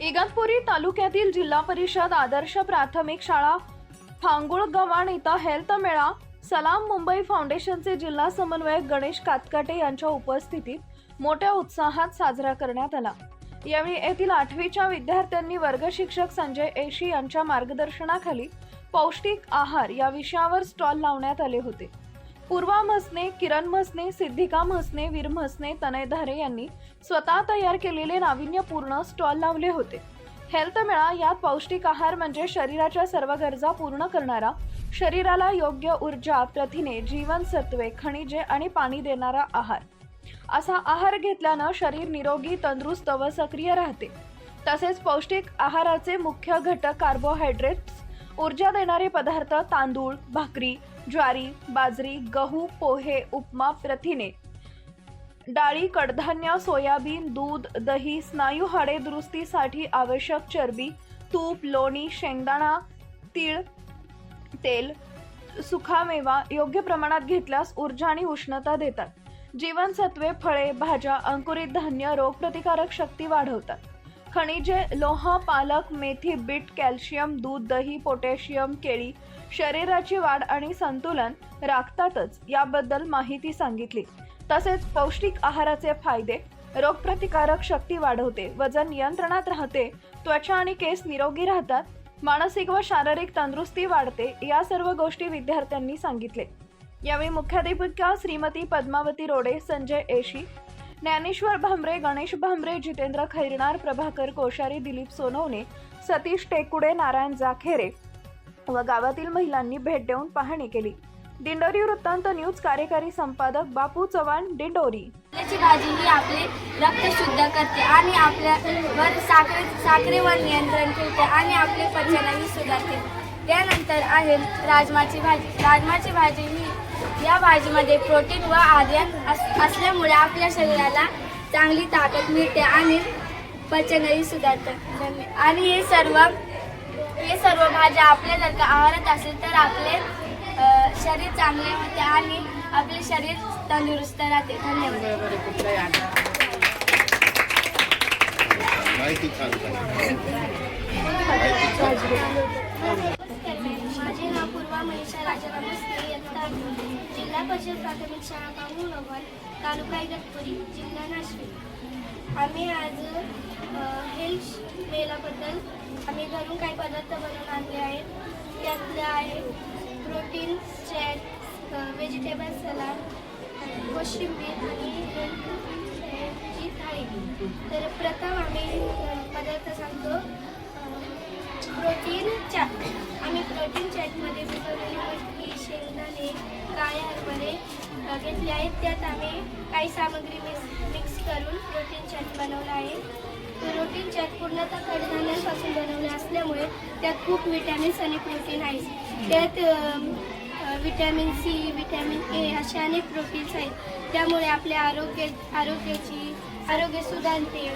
इगतपुरी तालुक्यातील जिल्हा परिषद आदर्श प्राथमिक शाळा फांगुळ गव्हाण इथं हेल्थ मेळा सलाम मुंबई फाउंडेशनचे जिल्हा समन्वयक गणेश कातकाटे यांच्या उपस्थितीत मोठ्या उत्साहात साजरा करण्यात आला. यावेळी येथील आठवीच्या विद्यार्थ्यांनी वर्ग शिक्षक संजय एशी यांच्या मार्गदर्शनाखाली पौष्टिक आहार या विषयावर स्टॉल लावण्यात आले होते. पूर्वा म्हसने किरण म्हसने सिद्धिका म्हसने वीर म्हसने तनय धारे यांनी स्वतः तयार केलेले नाविन्यपूर्ण स्टॉल लावले होते. हेल्थ मेळा यात पौष्टिक आहार म्हणजे शरीराच्या सर्व गरजा पूर्ण करणारा शरीराला योग्य ऊर्जा प्रथिने जीवनसत्वे खनिजे आणि पाणी देणारा आहार. असा आहार घेतल्यानं शरीर निरोगी तंदुरुस्त व सक्रिय राहते. तसेच पौष्टिक आहाराचे मुख्य घटक कार्बोहायड्रेट्स ऊर्जा देणारे पदार्थ तांदूळ भाकरी ज्वारी बाजरी गहू पोहे उपमा प्रथिने. डाळी कडधान्य सोयाबीन दूध दही स्नायू हाडे दुरुस्तीसाठी आवश्यक चरबी तूप लोणी शेंगदाणा तीळ तेल सुखामेवा योग्य प्रमाणात घेतल्यास ऊर्जा आणि उष्णता देतात. जीवनसत्वे फळे भाज्या अंकुरित धान्य रोगप्रतिकारक शक्ती वाढवतात. खनिजे लोह पालक मेथी बीट कॅल्शियम दूध दही पोटॅशियम केळी शरीराची वाढ आणि संतुलन राखतातच याबद्दल माहिती सांगितली. तसेच पौष्टिक आहाराचे फायदे रोगप्रतिकारक शक्ती वाढवते वजन नियंत्रणात राहते त्वचा आणि केस निरोगी राहतात मानसिक व शारीरिक तंदुरुस्ती वाढते या सर्व गोष्टी विद्यार्थ्यांनी सांगितले. यावेळी मुख्याध्यापिका श्रीमती पद्मावती रोडे संजय एशी ज्ञानेश्वर भांबरे गणेश भांबरे जितेंद्र खैरनार प्रभाकर कोश्यारी दिलीप सोनवणे सतीश टेकुडे नारायण जाखेरे व गावातील महिलांनी भेट देऊन पाहणी केली. दिंडोरी वृत्तांत न्यूज कार्यकारी संपादक बापू चव्हाण दिंडोरी. भाजी ही आपले रक्त शुद्ध करते आणि आपल्यावर साखरे साखरेवर नियंत्रण ठेवते आणि आपले पचनही सुधारते. त्यानंतर आहे राजमाची भाजी. राजमाची भाजी ही या भाजीमध्ये प्रोटीन व आर्यन अस असल्यामुळे आपल्या शरीराला चांगली ताकद मिळते आणि पचनही सुधारते. आणि हे सर्व हे सर्व भाज्या आपल्या जर का आहारात असेल तर आपले शरीर चांगले होते आणि आपले शरीर तंदुरुस्त राहते. धन्यवाद. माझे नाव पूर्वा मनीषा राजाराम मस्के इयत्ता जिल्हा परिषद प्राथमिक शाळा पाहून नव्वद तालुका इगतपुरी जिल्हा नाशिक. आम्ही आज हेल्थ मेलाबद्दल आम्ही घरून काही पदार्थ बनवून आणले आहेत. त्यातले आहे प्रोटीन चॅट व्हेजिटेबल सलाड कोशिंबीर आणि हेल्थची थाळी. तर प्रथम आम्ही अ, घेतले आहेत. त्यात आम्ही काही सामग्री मिक्स मिक्स करून प्रोटीन चॅट बनवला आहे. प्रोटीन चॅट पूर्णतः कडधान्यांपासून बनवले असल्यामुळे त्यात खूप विटॅमिन्स आणि प्रोटीन आहेत त्यात विटॅमिन सी विटॅमिन ए असे अनेक प्रोटीन्स आहेत. त्यामुळे आपल्या आरोग्य आरोग्याची आरोग्य सुधारते.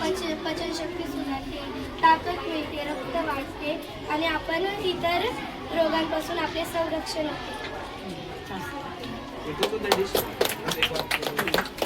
पच पचनशक्ती सुधारते. ताकद मिळते रक्त वाढते आणि आपण इतर रोगांपासून आपले संरक्षण होते. Ito to the dish. Ito to.